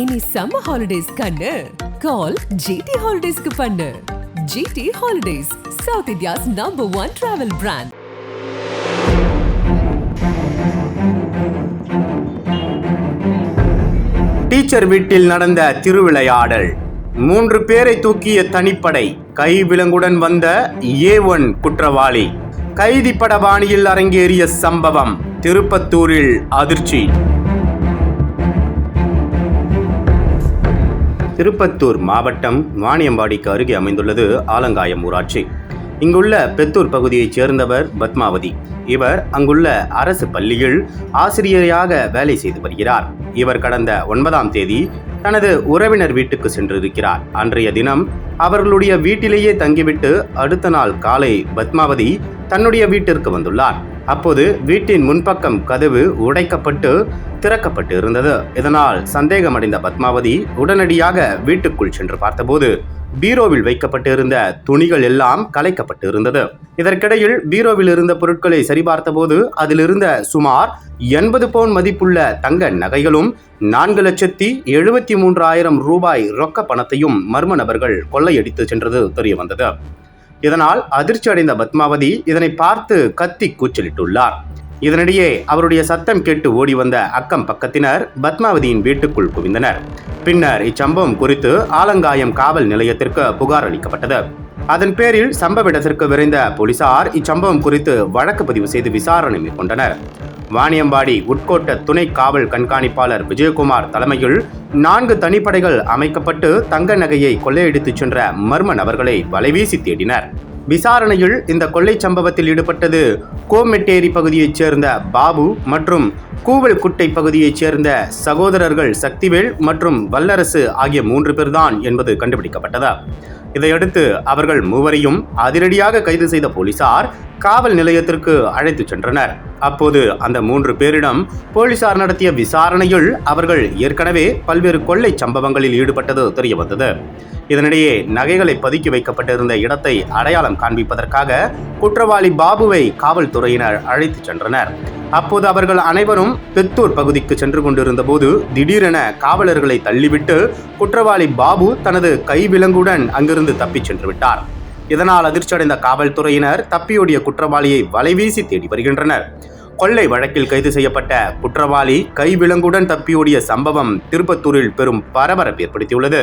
இனி summer holidays கண்ணு. Call GT ஹாலிடேஸ்க்கு பண்ணு. GD holidays south India's number one travel brand teacher வீட்டில் நடந்த திருவிளையாடல். மூன்று பேரை தூக்கிய தனிப்படை கை விலங்குடன் வந்த ஏ ஒன் குற்றவாளி. கைதி பட பாணியில் அரங்கேறிய சம்பவம் திருப்பத்தூரில் அதிர்ச்சி. திருப்பத்தூர் மாவட்டம் வாணியம்பாடிக்கு அருகே அமைந்துள்ளது ஆலங்காயம் ஊராட்சி. இங்குள்ள பெத்தூர் பகுதியைச் சேர்ந்தவர் பத்மாவதி. இவர் அங்குள்ள அரசு பள்ளியில் ஆசிரியராக வேலை செய்து வருகிறார். இவர் கடந்த ஒன்பதாம் தேதி தனது உறவினர் வீட்டுக்கு சென்றிருக்கிறார். அன்றைய தினம் அவர்களுடைய வீட்டிலேயே தங்கிவிட்டு அடுத்த நாள் காலை பத்மாவதி தன்னுடைய வீட்டிற்கு வந்துள்ளார். அப்போது வீட்டின் முன்பக்கம் கதவு உடைக்கப்பட்டு திறக்கப்பட்டு இருந்தது இதனால் சந்தேகமடைந்த பத்மாவதி உடனடியாக வீட்டுக்குள் சென்று பார்த்தபோது பீரோவில் வைக்கப்பட்டிருந்த துணிகள் எல்லாம் கலைக்கப்பட்டு இருந்தது இதற்கிடையில் பீரோவில் இருந்த பொருட்களை சரிபார்த்தபோது அதிலிருந்த சுமார் எண்பது பவுன் மதிப்புள்ள தங்க நகைகளும் நான்கு லட்சத்தி எழுபத்தி மூன்றாயிரம் ரூபாய் ரொக்க பணத்தையும் மர்ம நபர்கள் கொள்ளையடித்து சென்றது தெரிய வந்தது இதனால் அதிர்ச்சி அடைந்த பத்மாவதி இதனை பார்த்து கத்தி கூச்சலிட்டுள்ளார். இதனிடையே அவருடைய சத்தம் கேட்டு ஓடி வந்த அக்கம் பக்கத்தினர் பத்மாவதியின் வீட்டுக்குள் குவிந்தனர். பின்னர் இச்சம்பவம் குறித்து ஆலங்காயம் காவல் நிலையத்திற்கு புகார் அளிக்கப்பட்டது. அதன் பேரில் சம்பவ இடத்திற்கு விரைந்த போலீசார் இச்சம்பவம் குறித்து வழக்கு பதிவு செய்து விசாரணை மேற்கொண்டனர். வாணியம்பாடி உட்கோட்ட துணை காவல் கண்காணிப்பாளர் விஜயகுமார் தலைமையில் நான்கு தனிப்படைகள் அமைக்கப்பட்டு தங்க நகையை கொள்ளையடித்துச் சென்ற மர்ம நபர்களை வலைவீசி தேடினர். விசாரணையில் இந்த கொள்ளை சம்பவத்தில் ஈடுபட்டது கோமெட்டேரி பகுதியைச் சேர்ந்த பாபு மற்றும் கூவல்குட்டை பகுதியைச் சேர்ந்த சகோதரர்கள் சக்திவேல் மற்றும் வல்லரசு ஆகிய மூன்று பேர்தான் என்பது கண்டுபிடிக்கப்பட்டது. இதையடுத்து அவர்கள் மூவரையும் அதிரடியாக கைது செய்த போலீசார் காவல் நிலையத்திற்கு அழைத்துச் சென்றனர். அப்போது அந்த மூன்று பேரிடம் போலீசார் நடத்திய விசாரணையில் அவர்கள் ஏற்கனவே பல்வேறு கொள்ளை சம்பவங்களில் ஈடுபட்டது தெரியவந்தது. இதனிடையே நகைகளை பதுக்கி வைக்கப்பட்டிருந்த இடத்தை அடையாளம் காண்பிப்பதற்காக குற்றவாளி பாபுவை காவல்துறையினர் அழைத்துச் சென்றனர். அப்போது அவர்கள் அனைவரும் பெத்தூர் பகுதிக்கு சென்று கொண்டிருந்த போது திடீரென காவலர்களை தள்ளிவிட்டு குற்றவாளி பாபு தனது கைவிலங்குடன் அங்கிருந்து தப்பிச் சென்று விட்டார். இதனால் அதிர்ச்சியடைந்த காவல்துறையினர் தப்பியோடிய குற்றவாளியை வலைவீசி தேடி வருகின்றனர். கொள்ளை வழக்கில் கைது செய்யப்பட்ட குற்றவாளி கைவிலங்குடன் தப்பியோடிய சம்பவம் திருப்பத்தூரில் பெரும் பரபரப்பு ஏற்படுத்தியுள்ளது.